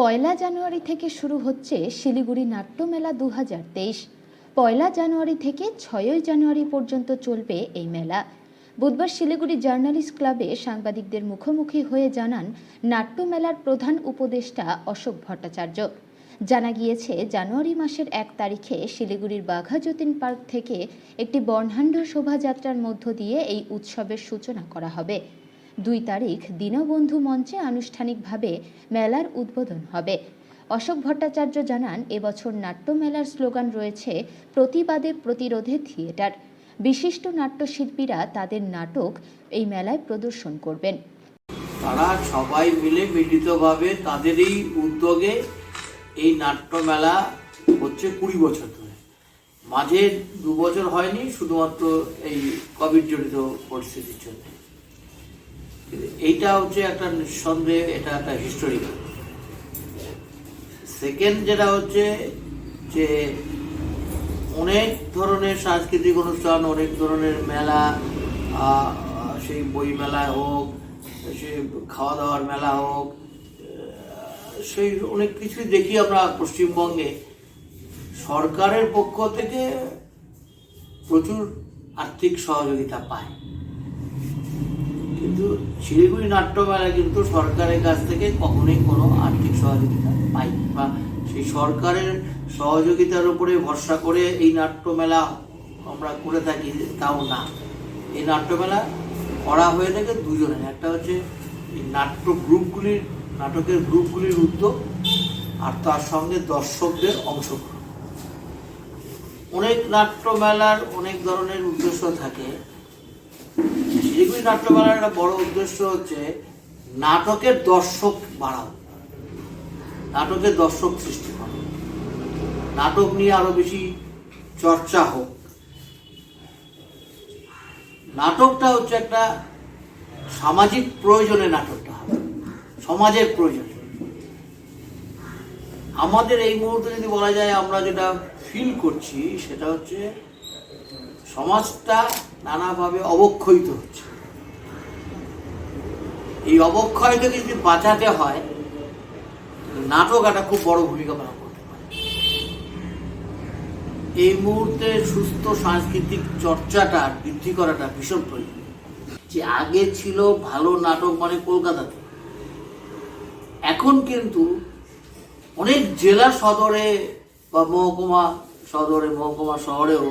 পয়লা জানুয়ারি থেকে শুরু হচ্ছে শিলিগুড়ি নাট্যমেলা দু হাজার তেইশ। পয়লা জানুয়ারি থেকে ছয়ই জানুয়ারি পর্যন্ত চলবে এই মেলা। বুধবার শিলিগুড়ি জার্নালিস্ট ক্লাবে সাংবাদিকদের মুখোমুখি হয়ে জানান নাট্যমেলার প্রধান উপদেষ্টা অশোক ভট্টাচার্য। জানা গিয়েছে, জানুয়ারি মাসের এক তারিখে শিলিগুড়ির বাঘা যতীন পার্ক থেকে একটি বর্ণাঢ্য শোভাযাত্রার মধ্য দিয়ে এই উৎসবের সূচনা করা হবে। দুই তারিখ দীনবন্ধু মঞ্চে আনুষ্ঠানিকভাবে মেলার উদ্বোধন হবে। অশোক ভট্টাচার্য জানান, এবছর নাট্যমেলার স্লোগান রয়েছে, প্রতিবাদে প্রতিরোধে থিয়েটার। বিশিষ্ট নাট্যশিল্পীরা তাদের নাটক এই মেলায় প্রদর্শন করবেন। তারা সবাই মিলে মিলিতভাবে তাদের এই উদ্যোগে এই নাট্যমেলা হচ্ছে কুড়ি বছর ধরে। মাঝে দু বছর হয়নি, শুধুমাত্র এই কোভিড জড়িত পরিস্থিতির জন্য। এইটা হচ্ছে একটা নিঃসন্দেহে এটা একটা হিস্টোরিক্যাল সেকেন্ড যেটা হচ্ছে যে অনেক ধরনের সাংস্কৃতিক অনুষ্ঠান, অনেক ধরনের মেলা সেই বই মেলা হোক সে খাওয়া দাওয়ার মেলা হোক, সেই অনেক কিছুই দেখি আমরা পশ্চিমবঙ্গে। সরকারের পক্ষ থেকে প্রচুর আর্থিক সহযোগিতা পায়। শিলিগুড়ি নাট্যমেলা কিন্তু সরকারের কাছ থেকে কখনোই কোনো আর্থিক সহযোগিতা পাই বা সেই সরকারের সহযোগিতার উপরে ভরসা করে এই নাট্যমেলা আমরা করে থাকি তাও না। এই নাট্যমেলা করা হয়ে থাকে দুজনের একটা হচ্ছে এই নাট্য গ্রুপগুলির, নাটকের গ্রুপগুলির উদ্যোগ আর তার সঙ্গে দর্শকদের অংশগ্রহণ। অনেক নাট্যমেলার অনেক ধরনের উদ্দেশ্য থাকে। শিলিগুড়ি নাট্যমেলার একটা বড় উদ্দেশ্য হচ্ছে নাটকের দর্শক বাড়াও। নাটকের দর্শক সৃষ্টি করা। নাটক নিয়ে আরও বেশি চর্চা হোক। নাটকটা হচ্ছে একটা সামাজিক প্রয়োজনে নাটকটা হবে। সমাজের প্রয়োজনে। আমাদের এই মুহূর্তে যদি বলা যায় আমরা যেটা ফিল করছি সেটা হচ্ছে সমাজটা নানাভাবে অবক্ষয়িত হচ্ছে। এই অবক্ষয় থেকে যদি বাঁচাতে হয় নাটক একটা খুব বড় ভূমিকা পালন করতে পারে। এই মুহূর্তে সুস্থ সাংস্কৃতিক চর্চাটা বৃদ্ধি করাটা ভীষণ প্রয়োজন। যে আগে ছিল ভালো নাটক মানে কলকাতাতে। এখন কিন্তু অনেক জেলা সদরে বা মহকুমা সদরে, মহকুমা শহরেও